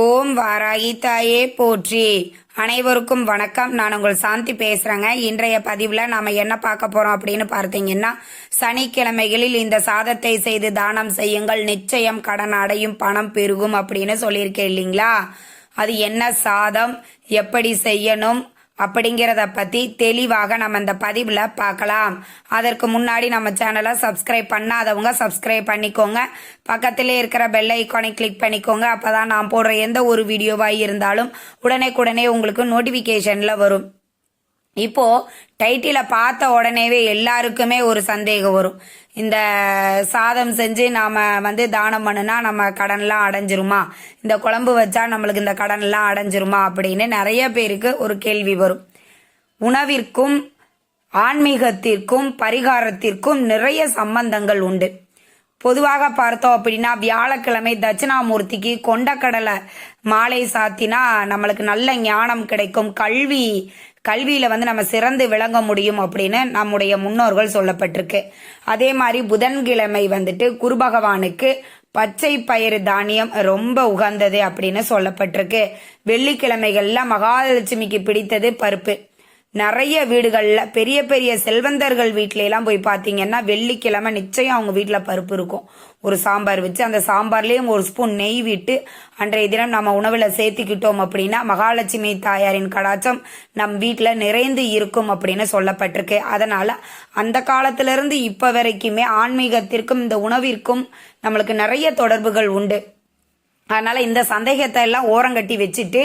ஓம் வாராகி தாயே போற்றி. அனைவருக்கும் வணக்கம். நான் உங்கள் சாந்தி பேசுறேங்க. இன்றைய பதிவுல நாம என்ன பார்க்க போறோம் அப்படின்னு பார்த்தீங்கன்னா சனிக்கிழமைகளில் இந்த சாதத்தை செய்து தானம் செய்யுங்கள். நிச்சயம் கடன் அடையும் பணம் பெருகும் அப்படின்னு சொல்லியிருக்கேன் இல்லைங்களா? அது என்ன சாதம்? எப்படி செய்யணும்? அப்படிங்கிறத பத்தி தெளிவாக நம்ம இந்த பதிவுல பார்க்கலாம். அதற்கு முன்னாடி நம்ம சேனலை சப்ஸ்கிரைப் பண்ணாதவங்க சப்ஸ்கிரைப் பண்ணிக்கோங்க. பக்கத்திலே இருக்கிற பெல் ஐக்கானை கிளிக் பண்ணிக்கோங்க. அப்பதான் நான் போடுற எந்த ஒரு வீடியோவாக இருந்தாலும் உடனே உங்களுக்கு நோட்டிபிகேஷன்ல வரும். இப்போ டைட்டில பார்த்த உடனேவே எல்லாருக்குமே ஒரு சந்தேகம் வரும். இந்த சாதம் செஞ்சு நாம வந்து தானம் பண்ணுனா நம்ம கடன்லாம் அடைஞ்சிருமா? இந்த குழம்பு வச்சா நம்மளுக்கு இந்த கடன்லாம் அடைஞ்சிருமா? அப்படின்னு நிறைய பேருக்கு ஒரு கேள்வி வரும். உணவிற்கும் ஆன்மீகத்திற்கும் பரிகாரத்திற்கும் நிறைய சம்பந்தங்கள் உண்டு. பொதுவாக பார்த்தோம் அப்படின்னா வியாழக்கிழமை தட்சிணாமூர்த்திக்கு கொண்டக்கடலை மாலை சாத்தினா நம்மளுக்கு நல்ல ஞானம் கிடைக்கும். கல்வி கல்வியில வந்து நம்ம சிறந்து விளங்க முடியும் அப்படின்னு நம்முடைய முன்னோர்கள் சொல்லப்பட்டிருக்கு. அதே மாதிரி புதன்கிழமை வந்துட்டு குரு பகவானுக்கு பச்சை பயிறு தானியம் ரொம்ப உகந்தது அப்படின்னு சொல்லப்பட்டிருக்கு. வெள்ளிக்கிழமைகள்ல மகாலட்சுமிக்கு பிடித்தது பருப்பு. நிறைய வீடுகளில் பெரிய பெரிய செல்வந்தர்கள் வீட்டிலலாம் போய் பார்த்தீங்கன்னா வெள்ளிக்கிழமை நிச்சயம் அவங்க வீட்டில் பருப்பு இருக்கும். ஒரு சாம்பார் வச்சு அந்த சாம்பார்லேயும் ஒரு ஸ்பூன் நெய் விட்டு அன்றைய தினம் நம்ம உணவில் சேர்த்துக்கிட்டோம் அப்படின்னா மகாலட்சுமி தாயாரின் கடாச்சம் நம் வீட்டில் நிறைந்து இருக்கும் அப்படின்னு சொல்லப்பட்டிருக்கு. அதனால் அந்த காலத்திலிருந்து இப்போ வரைக்குமே ஆன்மீகத்திற்கும் இந்த உணவிற்கும் நம்மளுக்கு நிறைய தொடர்புகள் உண்டு. அதனால இந்த சந்தேகத்தை எல்லாம் ஓரங்கட்டி வச்சுட்டு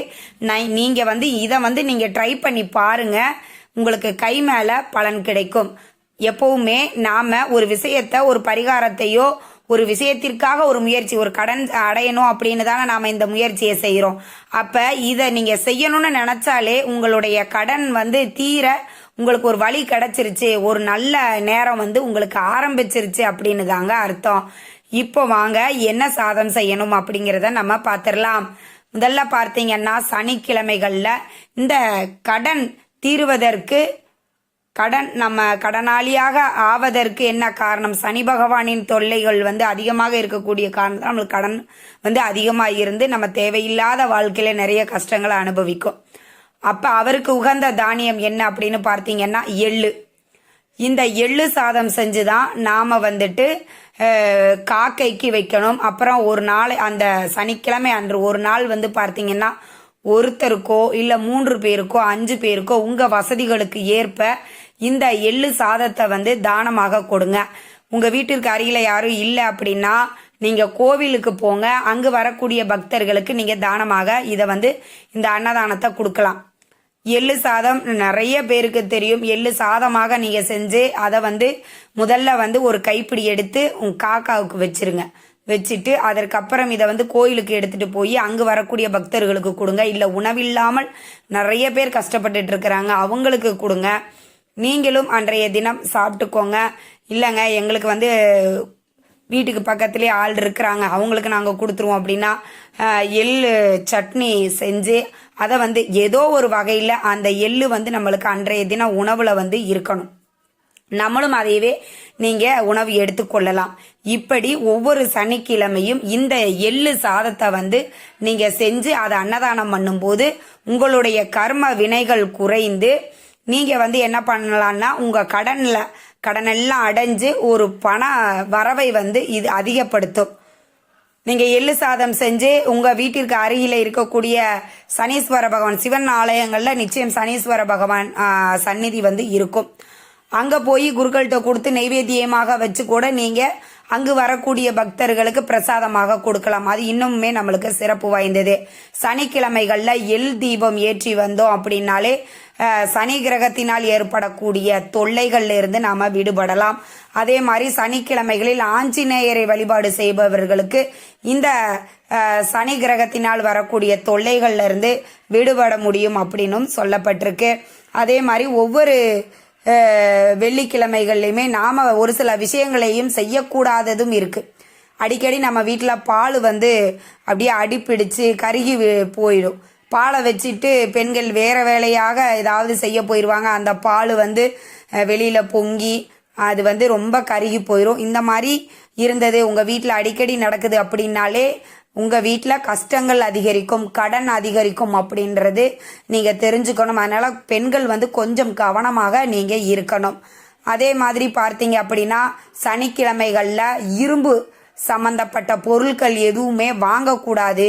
நான் நீங்க வந்து இதை வந்து நீங்க ட்ரை பண்ணி பாருங்க. உங்களுக்கு கை மேல பலன் கிடைக்கும். எப்பவுமே நாம ஒரு விஷயத்த ஒரு பரிகாரத்தையோ ஒரு விஷயத்திற்காக ஒரு முயற்சி ஒரு கடன் அடையணும் அப்படின்னு தானே நாம இந்த முயற்சியை செய்கிறோம் அப்ப இதை நீங்க செய்யணும்னு நினைச்சாலே உங்களுடைய கடன் வந்து தீர உங்களுக்கு ஒரு வழி கிடைச்சிருச்சு. ஒரு நல்ல நேரம் வந்து உங்களுக்கு ஆரம்பிச்சிருச்சு அப்படின்னு தாங்க அர்த்தம். இப்போ வாங்க என்ன சாதம் செய்யணும் அப்படிங்கிறத நம்ம பார்த்துடலாம். முதல்ல பார்த்தீங்கன்னா சனிக்கிழமைகளில் இந்த கடன் தீருவதற்கு கடன் நம்ம கடனாளியாக ஆவதற்கு என்ன காரணம்? சனி பகவானின் தொல்லைகள் வந்து அதிகமாக இருக்கக்கூடிய காரணம் நம்மளுக்கு கடன் வந்து அதிகமாக இருந்து நம்ம தேவையில்லாத வாழ்க்கையில நிறைய கஷ்டங்களை அனுபவிக்கும். அப்போ அவருக்கு உகந்த தானியம் என்ன அப்படின்னு பார்த்தீங்கன்னா எள்ளு. இந்த எள்ளு சாதம் செஞ்சு தான் நாம் வந்துட்டு காக்கைக்கு வைக்கணும். அப்புறம் ஒரு நாள் அந்த சனிக்கிழமை அன்று ஒரு நாள் வந்து பார்த்தீங்கன்னா ஒருத்தருக்கோ இல்லை மூன்று பேருக்கோ அஞ்சு பேருக்கோ உங்கள் வசதிகளுக்கு ஏற்ப இந்த எள்ளு சாதத்தை வந்து தானமாக கொடுங்க. உங்கள் வீட்டிற்கு அருகில் யாரும் இல்லை அப்படின்னா நீங்கள் கோவிலுக்கு போங்க. அங்கு வரக்கூடிய பக்தர்களுக்கு நீங்கள் தானமாக இதை வந்து இந்த அன்னதானத்தை கொடுக்கலாம். எள்ளு சாதம் நிறைய பேருக்கு தெரியும். எள்ளு சாதமாக நீங்கள் செஞ்சு அதை வந்து முதல்ல வந்து ஒரு கைப்பிடி எடுத்து உங்க காக்காவுக்கு வச்சிருங்க. வச்சுட்டு அதற்கப்புறம் இதை வந்து கோயிலுக்கு எடுத்துட்டு போய் அங்கு வரக்கூடிய பக்தர்களுக்கு கொடுங்க. இல்லை உணவில்லாமல் நிறைய பேர் கஷ்டப்பட்டுட்டு இருக்கிறாங்க. அவங்களுக்கு கொடுங்க. நீங்களும் அன்றைய தினம் சாப்பிட்டுக்கோங்க. இல்லைங்க எங்களுக்கு வந்து வீட்டுக்கு பக்கத்துலேயே ஆள் இருக்கிறாங்க. அவங்களுக்கு நாங்கள் கொடுத்துருவோம் அப்படின்னா எள் சட்னி செஞ்சு அதை வந்து ஏதோ ஒரு வகையில் அந்த எள்ளு வந்து நம்மளுக்கு அன்றைய தினம் உணவில் வந்து இருக்கணும். நம்மளும் அதையவே நீங்க உணவு எடுத்துக்கொள்ளலாம் இப்படி ஒவ்வொரு சனிக்கிழமையும் இந்த எள்ளு சாதத்தை வந்து நீங்க செஞ்சு அதை அன்னதானம் பண்ணும்போது உங்களுடைய கர்ம வினைகள் குறைந்து நீங்க வந்து என்ன பண்ணலாம்னா உங்க கடன்ல கடனெல்லாம் அடைஞ்சு ஒரு பண வரவை வந்து இது அதிகப்படுத்தும். நீங்க எள்ளு சாதம் செஞ்சு உங்க வீட்டிற்கு அருகில இருக்கக்கூடிய சனீஸ்வர பகவான் சிவன் ஆலயங்கள்ல நிச்சயம் சனீஸ்வர பகவான் சந்நிதி வந்து இருக்கும். அங்கே போய் குருக்கள்கிட்ட கொடுத்து நைவேத்தியமாக வச்சு கூட நீங்கள் அங்கு வரக்கூடிய பக்தர்களுக்கு பிரசாதமாக கொடுக்கலாம். அது இன்னுமே நம்மளுக்கு சிறப்பு வாய்ந்தது. சனிக்கிழமைகளில் எல் தீபம் ஏற்றி வந்தோம் அப்படின்னாலே சனி கிரகத்தினால் ஏற்படக்கூடிய தொல்லைகள்ல இருந்து நாம விடுபடலாம். அதே மாதிரி சனிக்கிழமைகளில் ஆஞ்சநேயரை வழிபாடு செய்பவர்களுக்கு இந்த சனி கிரகத்தினால் வரக்கூடிய தொல்லைகள்ல இருந்து விடுபட முடியும் அப்படின்னும் சொல்லப்பட்டிருக்கு. அதே மாதிரி ஒவ்வொரு வெள்ளிக்கிழமைகள்லையுமே நாம் ஒரு சில விஷயங்களையும் செய்யக்கூடாததும் இருக்குது அடிக்கடி நம்ம வீட்டில் பால் வந்து அப்படியே அடிப்பிடிச்சு கருகி போயிடும். பாலை வச்சுட்டு பெண்கள் வேறு வேலையாக ஏதாவது செய்ய போயிடுவாங்க அந்த பால் வந்து வெளியில் பொங்கி அது வந்து ரொம்ப கருகி போயிடும் இந்த மாதிரி இருந்தது. உங்கள் வீட்டில் அடிக்கடி நடக்குது அப்படின்னாலே உங்கள் வீட்டில் கஷ்டங்கள் அதிகரிக்கும் கடன் அதிகரிக்கும் அப்படின்றது நீங்கள் தெரிஞ்சுக்கணும். அதனால் பெண்கள் வந்து கொஞ்சம் கவனமாக நீங்கள் இருக்கணும். அதே மாதிரி பார்த்தீங்க அப்படின்னா சனிக்கிழமைகளில் இரும்பு சம்பந்தப்பட்ட பொருட்கள் எதுவுமே வாங்கக்கூடாது.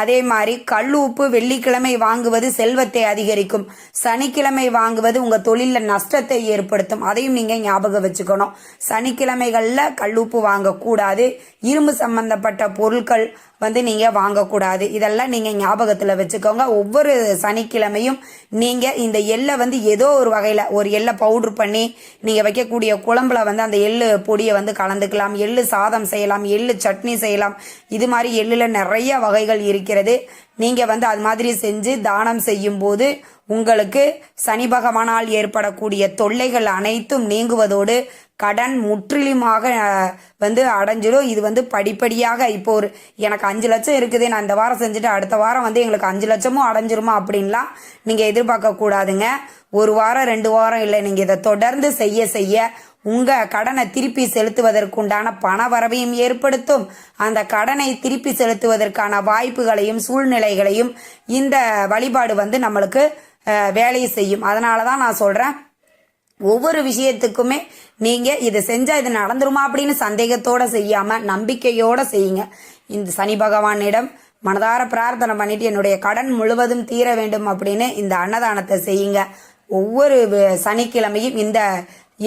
அதே மாதிரி கல் உப்பு வெள்ளிக்கிழமை வாங்குவது செல்வத்தை அதிகரிக்கும். சனிக்கிழமை வாங்குவது உங்கள் தொழிலில் நஷ்டத்தை ஏற்படுத்தும். அதையும் நீங்கள் ஞாபகம் வச்சுக்கணும். சனிக்கிழமைகளில் கல் உப்பு வாங்கக்கூடாது. இரும்பு சம்பந்தப்பட்ட பொருட்கள் வந்து நீங்க வாங்கக்கூடாது. இதெல்லாம் நீங்க ஞாபகத்துல வச்சுக்கோங்க. ஒவ்வொரு சனிக்கிழமையும் நீங்க இந்த எள்ளை வந்து ஏதோ ஒரு வகையில ஒரு எள்ளை பவுடர் பண்ணி நீங்க வைக்கக்கூடிய குழம்புல வந்து அந்த எள்ளு பொடியை வந்து கலந்துக்கலாம். எள்ளு சாதம் செய்யலாம் எள்ளு சட்னி செய்யலாம். இது மாதிரி எள்ளுல நிறைய வகைகள் இருக்கிறது. நீங்க வந்து அது மாதிரி செஞ்சு தானம் செய்யும் போது உங்களுக்கு சனி பகவானால் ஏற்படக்கூடிய தொல்லைகள் அனைத்தும் நீங்குவதோடு கடன் முற்றிலுமாக வந்து அடைஞ்சிடும் இது வந்து படிப்படியாக இப்போ ஒரு எனக்கு அஞ்சு லட்சம் இருக்குது நான் இந்த வாரம் செஞ்சுட்டு அடுத்த வாரம் வந்து எங்களுக்கு அஞ்சு லட்சமும் அடைஞ்சிருமா அப்படின்லாம் நீங்கள் எதிர்பார்க்க கூடாதுங்க. ஒரு வாரம் ரெண்டு வாரம் இல்லை நீங்கள் இதை தொடர்ந்து செய்ய செய்ய உங்கள் கடனை திருப்பி செலுத்துவதற்குண்டான பண வரவையும் ஏற்படுத்தும். அந்த கடனை திருப்பி செலுத்துவதற்கான வாய்ப்புகளையும் சூழ்நிலைகளையும் இந்த வழிபாடு வந்து நம்மளுக்கு வேலையை செய்யும். அதனால தான் நான் சொல்கிறேன் ஒவ்வொரு விஷயத்துக்குமே நீங்க இதை செஞ்சா இது நடந்துருமா அப்படின்னு சந்தேகத்தோட செய்யாம நம்பிக்கையோட செய்யுங்க. இந்த சனி பகவானிடம் மனதார பிரார்த்தனை பண்ணிட்டு என்னுடைய கடன் முழுவதும் தீர வேண்டும் அப்படின்னு இந்த அன்னதானத்தை செய்யுங்க. ஒவ்வொரு சனிக்கிழமையும் இந்த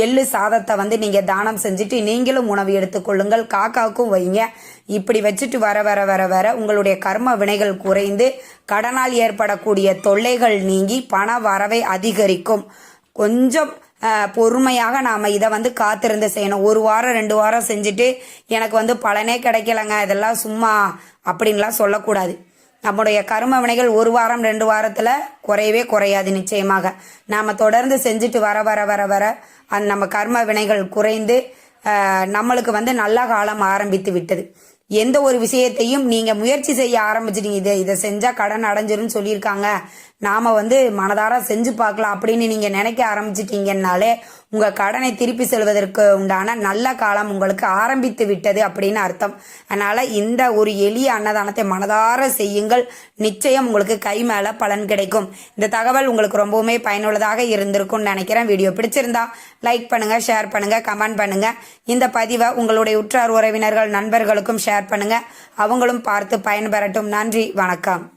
எள்ளு சாதத்தை வந்து நீங்க தானம் செஞ்சுட்டு நீங்களும் உணவு எடுத்துக்கொள்ளுங்கள் காக்காவுக்கும் வைங்க இப்படி வச்சுட்டு வர வர வர வர உங்களுடைய கர்ம வினைகள் குறைந்து கடனால் ஏற்படக்கூடிய தொல்லைகள் நீங்கி பண வரவை அதிகரிக்கும். கொஞ்சம் பொறுமையாக நாம் இதை வந்து காத்திருந்து செய்யணும். ஒரு வாரம் ரெண்டு வாரம் செஞ்சுட்டு எனக்கு வந்து பலனே கிடைக்கலங்க இதெல்லாம் சும்மா அப்படின்லாம் சொல்லக்கூடாது. நம்முடைய கரும வினைகள் ஒரு வாரம் ரெண்டு வாரத்தில் குறையவே குறையாது நிச்சயமாக. நாம் தொடர்ந்து செஞ்சுட்டு வர வர வர வர அந்த நம்ம கர்ம வினைகள் குறைந்து நம்மளுக்கு வந்து நல்ல காலம் ஆரம்பித்து விட்டது. எந்த ஒரு விஷயத்தையும் நீங்கள் முயற்சி செய்ய ஆரம்பிச்சிட்டீங்க. இதை இதை செஞ்சால் கடன் அடைஞ்சிரும்னு சொல்லியிருக்காங்க. நாம வந்து மனதார செஞ்சு பார்க்கலாம் அப்படின்னு நீங்க நினைக்க ஆரம்பிச்சிட்டீங்கன்னாலே உங்க கடனை திருப்பி செல்வதற்கு உண்டான நல்ல காலம் உங்களுக்கு ஆரம்பித்து விட்டது அப்படின்னு அர்த்தம். அதனால இந்த ஒரு எளிய அன்னதானத்தை மனதார செய்யுங்கள். நிச்சயம் உங்களுக்கு கை மேல பலன் கிடைக்கும். இந்த தகவல் உங்களுக்கு ரொம்பவுமே பயனுள்ளதாக இருந்திருக்கும்னு நினைக்கிறேன். வீடியோ பிடிச்சிருந்தா லைக் பண்ணுங்க ஷேர் பண்ணுங்க கமெண்ட் பண்ணுங்க. இந்த பதிவை உங்களுடைய உற்றார் உறவினர்கள் நண்பர்களுக்கும் ஷேர் பண்ணுங்க. அவங்களும் பார்த்து பயன்பெறட்டும். நன்றி வணக்கம்.